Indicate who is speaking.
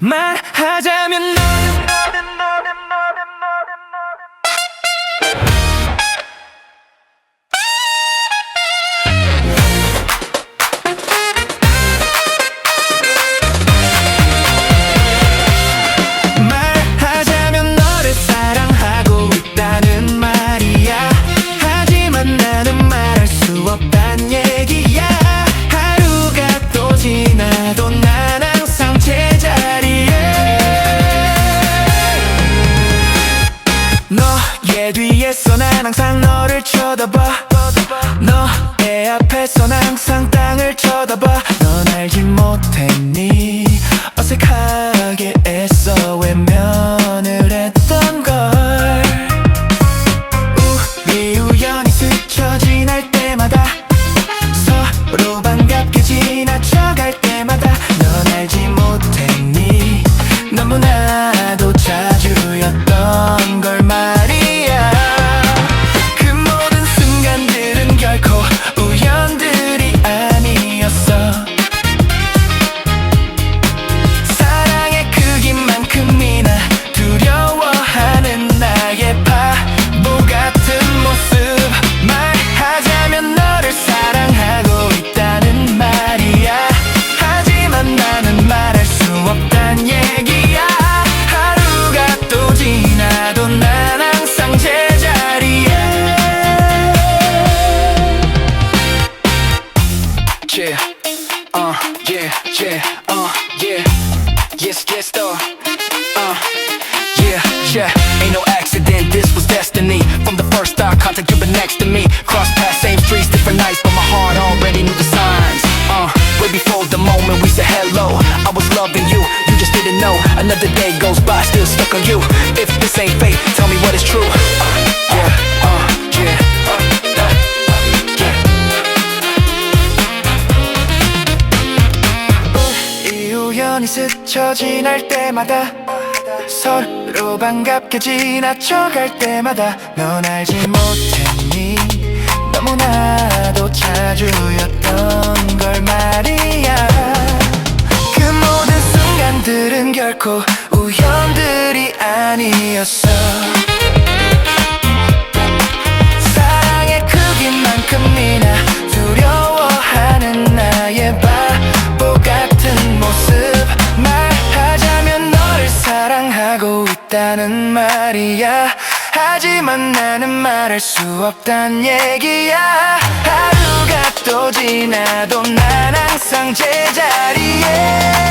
Speaker 1: 말하자면 너는 너의 뒤에서 난 항상 너를 쳐다봐. 너의 앞에서 난 항상 땅을 쳐다봐. 넌 알지 못했니? 어색하게 애써 외면을 했던 걸. 우리 우연히 스쳐 지날 때마다 서로 반갑게 지나쳐갈 때마다 넌 알지 못했니? 너무나 uh, yeah, yeah, uh, yeah. Yes, yes, though. Uh, yeah, yeah. Ain't no accident, this was destiny. From the first eye contact, you've been next to me. Cross paths, same streets, different nights, but my heart already knew the signs. Uh, way before the moment we said hello. I was loving you, you just didn't know. Another day goes by, still stuck on you. If this ain't fate, tell me what is true. Uh, 우연히 스쳐 지날 때마다 서로 반갑게 지나쳐갈 때마다 넌 알지 못했니? 너무나도 자주였던 걸 말이야. 그 모든 순간들은 결코 우연들이 아니었어 있다는 말이야. 하지만 나는 말할 수 없단 얘기야. 하루가 또 지나도 난 항상 제자리에